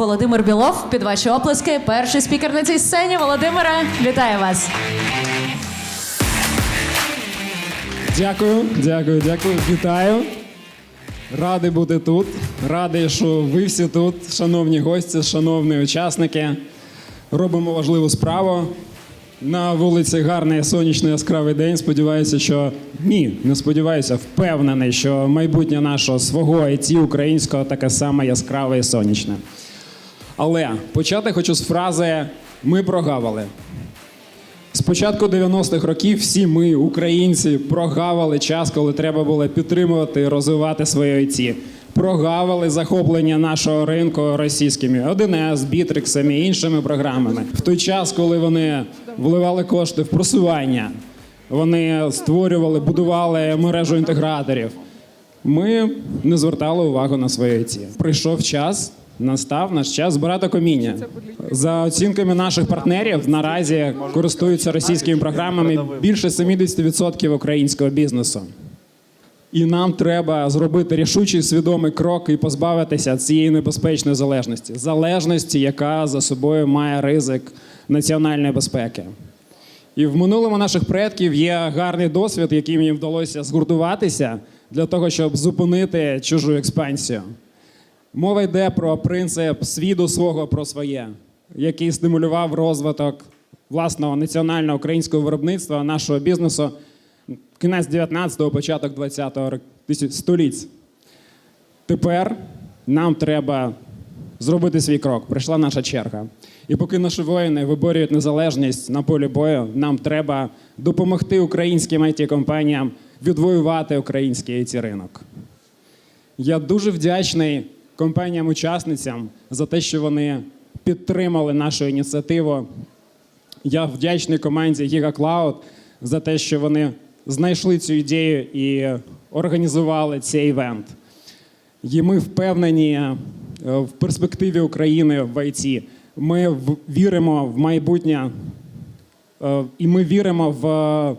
Володимир Білов. Під ваші оплески. Перший спікер на цій сцені. Володимире, вітаю вас. Дякую, дякую, дякую. Вітаю. Радий бути тут. Радий, що ви всі тут, шановні гості, шановні учасники. Робимо важливу справу. На вулиці гарний сонячний яскравий день. Сподіваюся, що ні, не сподіваюся, впевнений, що майбутнє нашого свого IT українського таке саме яскраве і сонячне. Але почати хочу з фрази Ми прогавили. З початку 90-х років всі ми, українці, прогавили час, коли треба було підтримувати розвивати своє ІТ. Прогавили захоплення нашого ринку російськими 1С, бітриксами і іншими програмами. В той час, коли вони вливали кошти в просування, вони створювали, будували мережу інтеграторів. Ми не звертали увагу на своє ІТ. Прийшов час, настав наш час збирати коміння. За оцінками наших партнерів, наразі користуються російськими програмами більше 70% українського бізнесу. І нам треба зробити рішучий свідомий крок і позбавитися цієї небезпечної залежності. Залежності, яка за собою має ризик національної безпеки. І в минулому наших предків є гарний досвід, яким їм вдалося згуртуватися для того, щоб зупинити чужу експансію. Мова йде про принцип свіду свого про своє, який стимулював розвиток власного національного українського виробництва, нашого бізнесу кінець 19-го, початок 20-го рок- століть. Тепер нам треба зробити свій крок. Прийшла наша черга. І поки наші воїни виборюють незалежність на полі бою, нам треба допомогти українським it компаніям відвоювати український it ринок. Я дуже вдячний компаніям-учасницям за те, що вони підтримали нашу ініціативу. Я вдячний команді GigaCloud за те, що вони знайшли цю ідею і організували цей івент. І ми впевнені е, в перспективі України в ІТ. Ми віримо в майбутнє е, і ми віримо в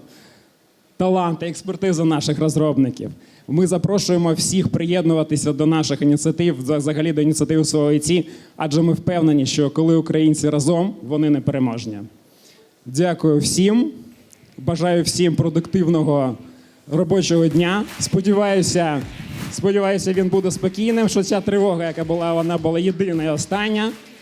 талант і експертизу наших розробників. Ми запрошуємо всіх приєднуватися до наших ініціатив, за- взагалі до ініціатив ІТ, адже ми впевнені, що коли українці разом, вони непереможні. Дякую всім. Бажаю всім продуктивного робочого дня. Сподіваюся, сподіваюся, він буде спокійним. Що ця тривога, яка була, вона була єдина і остання.